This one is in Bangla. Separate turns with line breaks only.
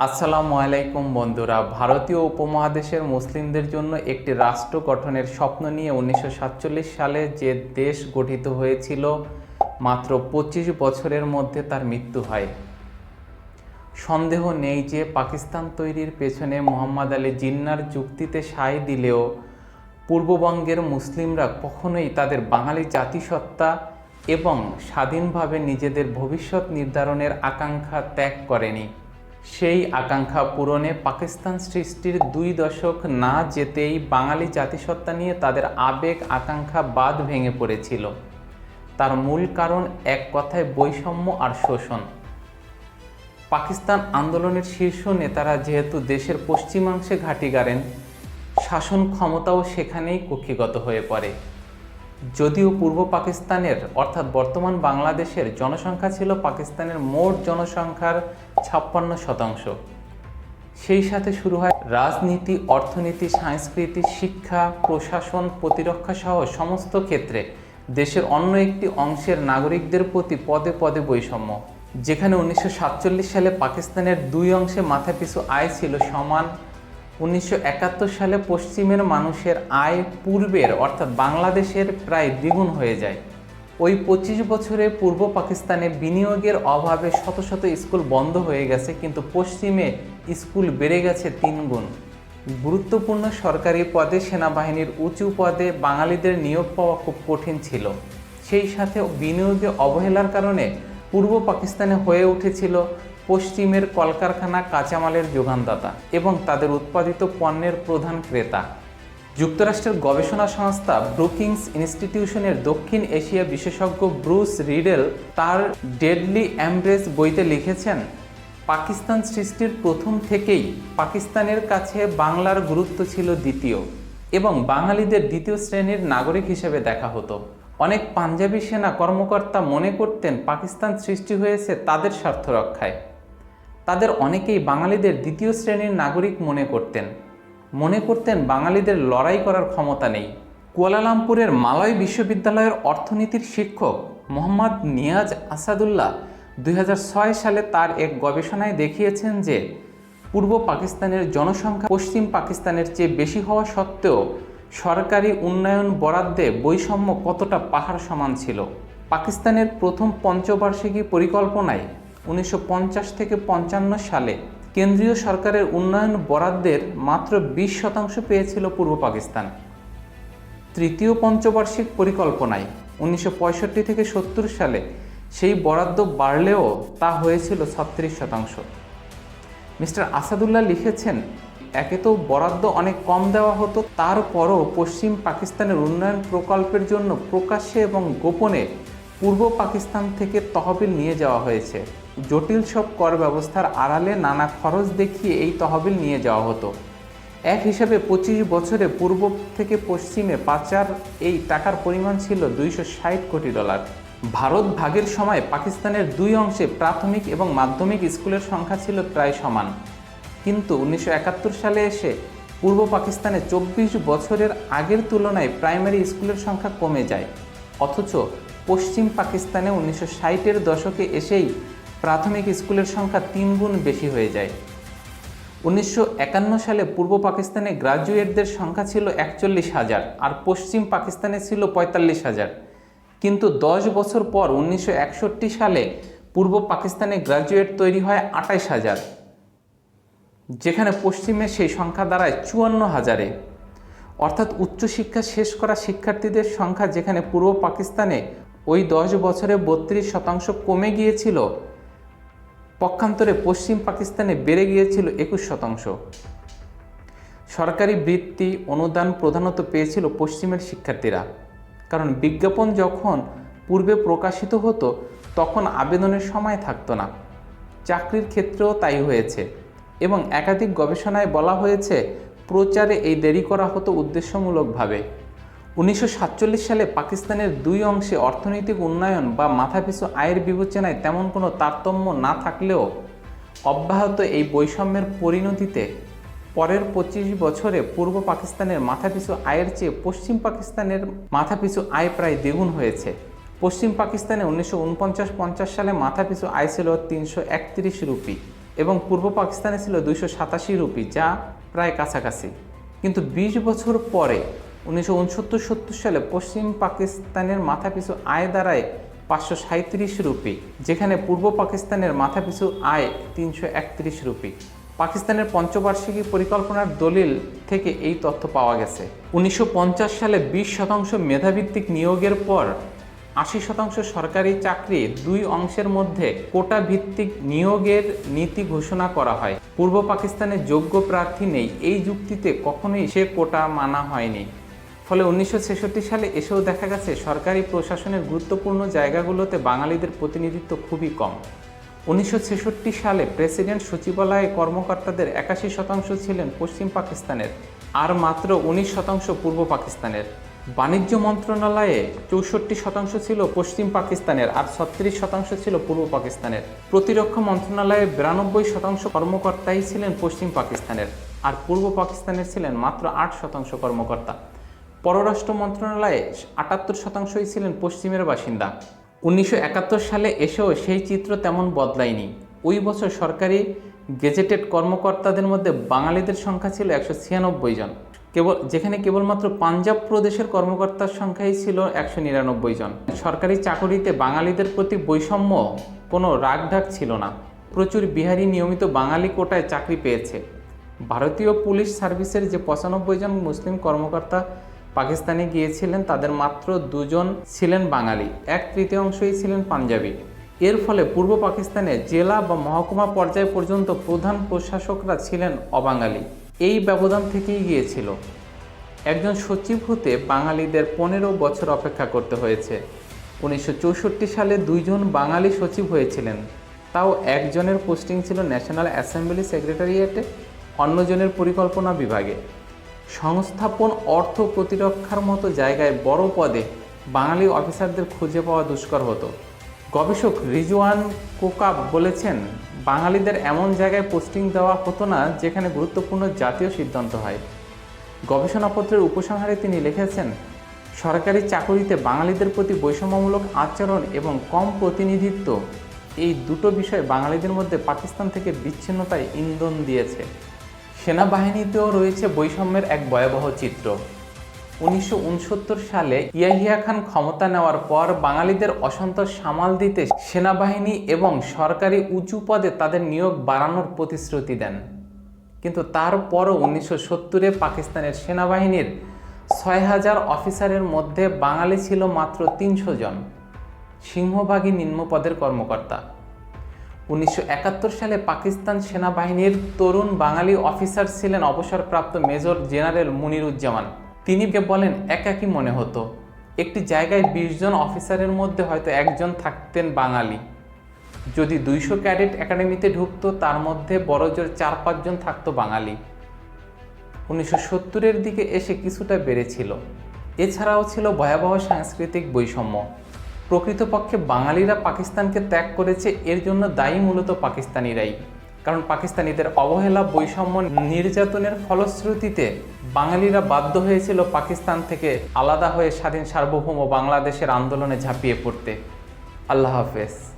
আসসালামু আলাইকুম বন্ধুরা, ভারতীয় উপমহাদেশের মুসলিমদের জন্য একটি রাষ্ট্র গঠনের স্বপ্ন নিয়ে উনিশশো সাতচল্লিশ সালে যে দেশ গঠিত হয়েছিল, মাত্র পঁচিশ বছরের মধ্যে তার মৃত্যু হয়। সন্দেহ নেই যে পাকিস্তান তৈরির পেছনে মোহাম্মদ আলী জিন্নার যুক্তিতে সায় দিলেও পূর্ববঙ্গের মুসলিমরা কখনোই তাদের বাঙালি জাতিসত্তা এবং স্বাধীনভাবে নিজেদের ভবিষ্যৎ নির্ধারণের আকাঙ্ক্ষা ত্যাগ করেনি। সেই আকাঙ্ক্ষা পূরণে পাকিস্তান সৃষ্টির দুই দশক না যেতেই বাঙালি জাতিসত্তা নিয়ে তাদের আবেগ আকাঙ্ক্ষা বাদ ভেঙে পড়েছিল। তার মূল কারণ এক কথায় বৈষম্য আর শোষণ। পাকিস্তান আন্দোলনের শীর্ষ নেতারা যেহেতু দেশের পশ্চিমাংশে ঘাঁটি গাড়েন, শাসন ক্ষমতাও সেখানেই কক্ষিগত হয়ে পড়ে। যদিও পূর্ব পাকিস্তানের, অর্থাৎ বর্তমান বাংলাদেশের জনসংখ্যা ছিল পাকিস্তানের মোট জনসংখ্যার ছাপ্পান্ন শতাংশ। সেই সাথে শুরু হয় রাজনীতি, অর্থনীতি, সংস্কৃতি, শিক্ষা, প্রশাসন, প্রতিরক্ষা সহ সমস্ত ক্ষেত্রে দেশের অন্য একটি অংশের নাগরিকদের প্রতি পদে পদে বৈষম্য। যেখানে উনিশশো সাতচল্লিশ সালে পাকিস্তানের দুই অংশে মাথাপিছু আয় ছিল সমান উনিশশো একাত্তর সালে পশ্চিমের মানুষের আয় পূর্বের, অর্থাৎ বাংলাদেশের প্রায় দ্বিগুণ হয়ে যায়। ওই পঁচিশ বছরে পূর্ব পাকিস্তানে বিনিয়োগের অভাবে শত শত স্কুল বন্ধ হয়ে গেছে, কিন্তু পশ্চিমে স্কুল বেড়ে গেছে তিন গুণ গুরুত্বপূর্ণ সরকারি পদে সেনাবাহিনীর উঁচু পদে বাঙালিদের নিয়োগ পাওয়া খুব কঠিন ছিল। সেই সাথে বিনিয়োগে অবহেলার কারণে পূর্ব পাকিস্তানে হয়ে উঠেছিল পশ্চিমের কলকারখানা কাঁচামালের যোগানদাতা এবং তাদের উৎপাদিত পণ্যের প্রধান ক্রেতা। যুক্তরাষ্ট্রের গবেষণা সংস্থা ব্রুকিংস ইনস্টিটিউশনের দক্ষিণ এশিয়া বিশেষজ্ঞ ব্রুস রিডেল তার ডেডলি অ্যাম্ব্রেস বইতে লিখেছেন, পাকিস্তান সৃষ্টির প্রথম থেকেই পাকিস্তানের কাছে বাংলার গুরুত্ব ছিল দ্বিতীয় এবং বাঙালিদের দ্বিতীয় শ্রেণির নাগরিক হিসেবে দেখা হতো। অনেক পাঞ্জাবি সেনা কর্মকর্তা মনে করতেন পাকিস্তান সৃষ্টি হয়েছে তাদের স্বার্থ রক্ষায়। তাদের অনেকেই বাঙালিদের দ্বিতীয় শ্রেণির নাগরিক মনে করতেন। মনে করতেন বাঙালিদের লড়াই করার ক্ষমতা নেই। কুয়ালালামপুরের মালয় বিশ্ববিদ্যালয়ের অর্থনীতির শিক্ষক মোহাম্মদ নিয়াজ আসাদুল্লাহ দুই হাজার ছয় সালে তার এক গবেষণায় দেখিয়েছেন যে, পূর্ব পাকিস্তানের জনসংখ্যা পশ্চিম পাকিস্তানের চেয়ে বেশি হওয়া সত্ত্বেও সরকারি উন্নয়ন বরাদ্দে বৈষম্য কতটা পাহাড় সমান ছিল? পাকিস্তানের প্রথম পঞ্চবার্ষিকী পরিকল্পনায় উনিশশো পঞ্চাশ থেকে পঞ্চান্ন সালে কেন্দ্রীয় সরকারের উন্নয়ন বরাদ্দের মাত্র বিশ শতাংশ পেয়েছিল পূর্ব পাকিস্তান। তৃতীয় পঞ্চবার্ষিক পরিকল্পনায় উনিশশো পঁয়ষট্টি থেকে সত্তর সালে সেই বরাদ্দ বাড়লেও তা হয়েছিল ছত্রিশ শতাংশ। মিস্টার আসাদুল্লাহ লিখেছেন, একে তো বরাদ্দ অনেক কম দেওয়া হতো, তারপরও পশ্চিম পাকিস্তানের উন্নয়ন প্রকল্পের জন্য প্রকাশ্যে এবং গোপনে পূর্ব পাকিস্তান থেকে তহবিল নিয়ে যাওয়া হয়েছে। জটিল সব কর ব্যবস্থার আড়ালে নানা খরচ দেখিয়ে এই তহবিল নিয়ে যাওয়া হতো। এক হিসাবে পঁচিশ বছরে পূর্ব থেকে পশ্চিমে পাচার এই টাকার পরিমাণ ছিল দুইশো ষাট কোটি ডলার। ভারত ভাগের সময় পাকিস্তানের দুই অংশে প্রাথমিক এবং মাধ্যমিক স্কুলের সংখ্যা ছিল প্রায় সমান। কিন্তু উনিশশো একাত্তর সালে এসে পূর্ব পাকিস্তানে চব্বিশ বছরের আগের তুলনায় প্রাইমারি স্কুলের সংখ্যা কমে যায়। অথচ পশ্চিম পাকিস্তানে উনিশশো ষাটের দশকে এসেই প্রাথমিক স্কুলের সংখ্যা তিন গুণ বেশি হয়ে যায়। উনিশশো একান্ন সালে পূর্ব পাকিস্তানে গ্রাজুয়েটদের সংখ্যা ছিল একচল্লিশ হাজার আর পশ্চিম পাকিস্তানে ছিল পঁয়তাল্লিশ হাজার। কিন্তু দশ বছর পর উনিশশো একষট্টি সালে পূর্ব পাকিস্তানে গ্রাজুয়েট তৈরি হয় আটাইশ হাজার। যেখানে পশ্চিমে সেই সংখ্যা দাঁড়ায় চুয়ান্ন হাজারে। অর্থাৎ উচ্চশিক্ষা শেষ করা শিক্ষার্থীদের সংখ্যা যেখানে পূর্ব পাকিস্তানে ওই দশ বছরে বত্রিশ শতাংশ কমে গিয়েছিল। পক্ষান্তরে পশ্চিম পাকিস্তানে বেড়ে গিয়েছিল একুশ শতাংশ। সরকারি বৃত্তি, অনুদান প্রধানত পেয়েছিল পশ্চিমের শিক্ষার্থীরা। কারণ বিজ্ঞাপন যখন পূর্বে প্রকাশিত হতো, তখন আবেদনের সময় থাকতো না। চাকরির ক্ষেত্রেও তাই হয়েছে। এবং একাধিক গবেষণায় বলা হয়েছে, প্রচারে এই দেরি করা হতো উদ্দেশ্যমূলকভাবে। উনিশশো সাতচল্লিশ সালে পাকিস্তানের দুই অংশে অর্থনৈতিক উন্নয়ন বা মাথাপিছু আয়ের বিবেচনায় তেমন কোনো তারতম্য না থাকলেও অব্যাহত এই বৈষম্যের পরিণতিতে পরের পঁচিশ বছরে পূর্ব পাকিস্তানের মাথাপিছু আয়ের চেয়ে পশ্চিম পাকিস্তানের মাথাপিছু আয় প্রায় দ্বিগুণ হয়েছে। পশ্চিম পাকিস্তানে উনিশশো উনপঞ্চাশ পঞ্চাশ সালে মাথাপিছু আয় ছিল তিনশো একত্রিশ রুপি এবং পূর্ব পাকিস্তানে ছিল দুইশো সাতাশি রুপি, যা প্রায় কাছাকাছি। কিন্তু বিশ বছর পরে উনিশশো উনসত্তর, সত্তর সালে পশ্চিম পাকিস্তানের মাথাপিছু আয় দাঁড়ায় পাঁচশো সাঁত্রিশ রুপি, যেখানে পূর্ব পাকিস্তানের মাথাপিছু আয় তিনশো একত্রিশ রুপি। পাকিস্তানের পঞ্চবার্ষিকী পরিকল্পনার দলিল থেকে এই তথ্য পাওয়া গেছে। উনিশশো পঞ্চাশ সালে বিশ শতাংশ মেধাভিত্তিক নিয়োগের পর আশি শতাংশ সরকারি চাকরি দুই অংশের মধ্যে কোটা ভিত্তিক নিয়োগের নীতি ঘোষণা করা হয়। পূর্ব পাকিস্তানে যোগ্য প্রার্থী নেই, এই যুক্তিতে কখনোই সে কোটা মানা হয়নি। ফলে উনিশশো ছেষট্টি সালে এসেও দেখা গেছে সরকারি প্রশাসনের গুরুত্বপূর্ণ জায়গাগুলোতে বাঙালিদের প্রতিনিধিত্ব খুবই কম। উনিশশো ছেষট্টি সালে প্রেসিডেন্ট সচিবালয়ে কর্মকর্তাদের একাশি শতাংশ ছিলেন পশ্চিম পাকিস্তানের, আর মাত্র উনিশ শতাংশ পূর্ব পাকিস্তানের। বাণিজ্য মন্ত্রণালয়ে চৌষট্টি শতাংশ ছিল পশ্চিম পাকিস্তানের, আর ছত্রিশ শতাংশ ছিল পূর্ব পাকিস্তানের। প্রতিরক্ষা মন্ত্রণালয়ে বিরানব্বই শতাংশ কর্মকর্তাই ছিলেন পশ্চিম পাকিস্তানের, আর পূর্ব পাকিস্তানের ছিলেন মাত্র আট শতাংশ কর্মকর্তা। পররাষ্ট্র মন্ত্রণালয়ে আটাত্তর শতাংশই ছিলেন পশ্চিমের বাসিন্দা। উনিশশো একাত্তর সালে এসেও সেই চিত্র তেমন বদলায়নি। ওই বছর সরকারি গেজেটেড কর্মকর্তাদের মধ্যে বাঙালিদের সংখ্যা ছিল একশো ছিয়ানব্বই জন। কেবল, যেখানে কেবলমাত্র পাঞ্জাব প্রদেশের কর্মকর্তার সংখ্যাই ছিল একশো নিরানব্বই জন। সরকারি চাকরিতে বাঙালিদের প্রতি বৈষম্য কোনো রাগঢাক ছিল না। প্রচুর বিহারি নিয়মিত বাঙালি কোটায় চাকরি পেয়েছে। ভারতীয় পুলিশ সার্ভিসের যে পঁচানব্বই জন মুসলিম কর্মকর্তা পাকিস্তানে গিয়েছিলেন, তাদের মাত্র দুজন ছিলেন বাঙালি। এক তৃতীয়াংশই ছিলেন পাঞ্জাবি। এর ফলে পূর্ব পাকিস্তানে জেলা বা মহকুমা পর্যায় পর্যন্ত প্রধান প্রশাসকরা ছিলেন অবাঙালি। এই ব্যবধান থেকেই গিয়েছিল। একজন সচিব হতে বাঙালিদের পনেরো বছর অপেক্ষা করতে হয়েছে। উনিশশো চৌষট্টি সালে দুইজন বাঙালি সচিব হয়েছিলেন। তাও একজনের পোস্টিং ছিল ন্যাশনাল অ্যাসেম্বলি সেক্রেটারিয়েটে, অন্যজনের পরিকল্পনা বিভাগে। সংস্থাপন অর্থ প্রতিরক্ষার মতো জায়গায় বড় পদে বাঙালি অফিসারদের খুঁজে পাওয়া দুষ্কর হতো। গবেষক রিজওয়ান কোকাব বলেছেন, বাঙালিদের এমন জায়গায় পোস্টিং দেওয়া হতো না যেখানে গুরুত্বপূর্ণ জাতীয় সিদ্ধান্ত হয়। গবেষণাপত্রের উপসংহারে তিনি লিখেছেন, সরকারি চাকরিতে বাঙালিদের প্রতি বৈষম্যমূলক আচরণ এবং কম প্রতিনিধিত্ব এই দুটো বিষয় বাঙালিদের মধ্যে পাকিস্তান থেকে বিচ্ছিন্নতায় ইন্ধন দিয়েছে। সেনাবাহিনীতেও রয়েছে বৈষম্যের এক ভয়াবহ চিত্র। উনিশশো উনসত্তর সালে ইয়াহিয়া খান ক্ষমতা নেওয়ার পর বাঙালিদের অসন্তোষ সামাল দিতে সেনাবাহিনী এবং সরকারি উঁচু পদে তাদের নিয়োগ বাড়ানোর প্রতিশ্রুতি দেন। কিন্তু তারপরও উনিশশো সত্তরে পাকিস্তানের সেনাবাহিনীর ছয় হাজার অফিসারের মধ্যে বাঙালি ছিল মাত্র তিনশো জন। সিংহভাগই নিম্নপদের কর্মকর্তা। উনিশশো একাত্তর সালে পাকিস্তান সেনাবাহিনীর তরুণ বাঙালি অফিসার ছিলেন অবসরপ্রাপ্ত মেজর জেনারেল মুনিরুজ্জামান। তিনি বলেন একাকী মনে হতো। একটি জায়গায় বিশ জন অফিসারের মধ্যে হয়তো একজন থাকতেন বাঙালি। যদি দুইশো ক্যাডেট একাডেমিতে ঢুকতো, তার মধ্যে বড়জোর চার পাঁচজন থাকতো বাঙালি। উনিশশো সত্তরের দিকে এসে কিছুটা বেড়েছিল। এছাড়াও ছিল ভয়াবহ সাংস্কৃতিক বৈষম্য। প্রকৃতপক্ষে বাঙালিরা পাকিস্তানকে ত্যাগ করেছে, এর জন্য দায়ী মূলত পাকিস্তানিরাই। কারণ পাকিস্তানিদের অবহেলা, বৈষম্য, নির্যাতনের ফলশ্রুতিতে বাঙালিরা বাধ্য হয়েছিল পাকিস্তান থেকে আলাদা হয়ে স্বাধীন সার্বভৌম বাংলাদেশের আন্দোলনে ঝাঁপিয়ে পড়তে। আল্লাহ হাফেজ।